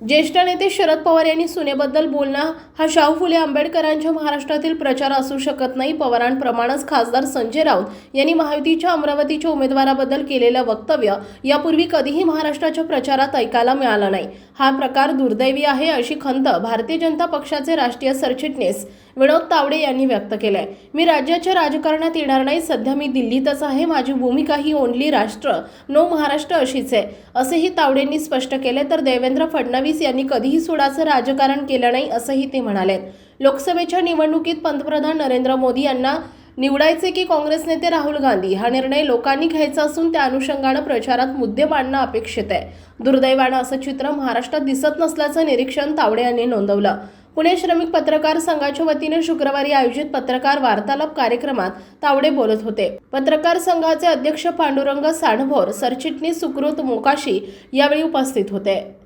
ज्येष्ठ नेते शरद पवार यांनी सुनेबद्दल बोलणं हा शाहू फुले आंबेडकरांच्या महाराष्ट्रातील प्रचार असू शकत नाही पवारांप्रमाणेच खासदार संजय राऊत यांनी महायुतीच्या अमरावतीच्या उमेदवाराबद्दल केलेलं वक्तव्य यापूर्वी कधीही महाराष्ट्राच्या प्रचारात ऐकायला मिळालं नाही. हा प्रकार दुर्दैवी आहे अशी खंत भारतीय जनता पक्षाचे राष्ट्रीय सरचिटणीस विनोद तावडे यांनी व्यक्त केलंय. मी राज्याच्या राजकारणात येणार नाही सध्या मी दिल्लीतच आहे माझी भूमिका ही ओनली राष्ट्र नो महाराष्ट्र अशीच आहे असेही तावडेंनी स्पष्ट केले तर देवेंद्र फडणवीस यांनी कधीही सुडाचं राजकारण केलं नाही असंही ते म्हणाले लोकसभेच्या निवडणुकीत पंतप्रधान नरेंद्र मोदी यांना निवडायचे की काँग्रेस नेते राहुल गांधी? हा निर्णय लोकांनी घ्यायचा असून त्या अनुषंगानं प्रचारात मुद्दे मांडणं अपेक्षित आहे. दुर्दैवानं असं चित्र महाराष्ट्रात दिसत नसल्याचं निरीक्षण तावडे यांनी नोंदवलं. पुणे श्रमिक पत्रकार संघाच्या वतीने शुक्रवारी आयोजित पत्रकार वार्तालाप कार्यक्रमात तावडे बोलत होते. पत्रकार संघाचे अध्यक्ष पांडुरंग साणभोर सरचिटणीस सुकृत मोकाशी यावेळी उपस्थित होते.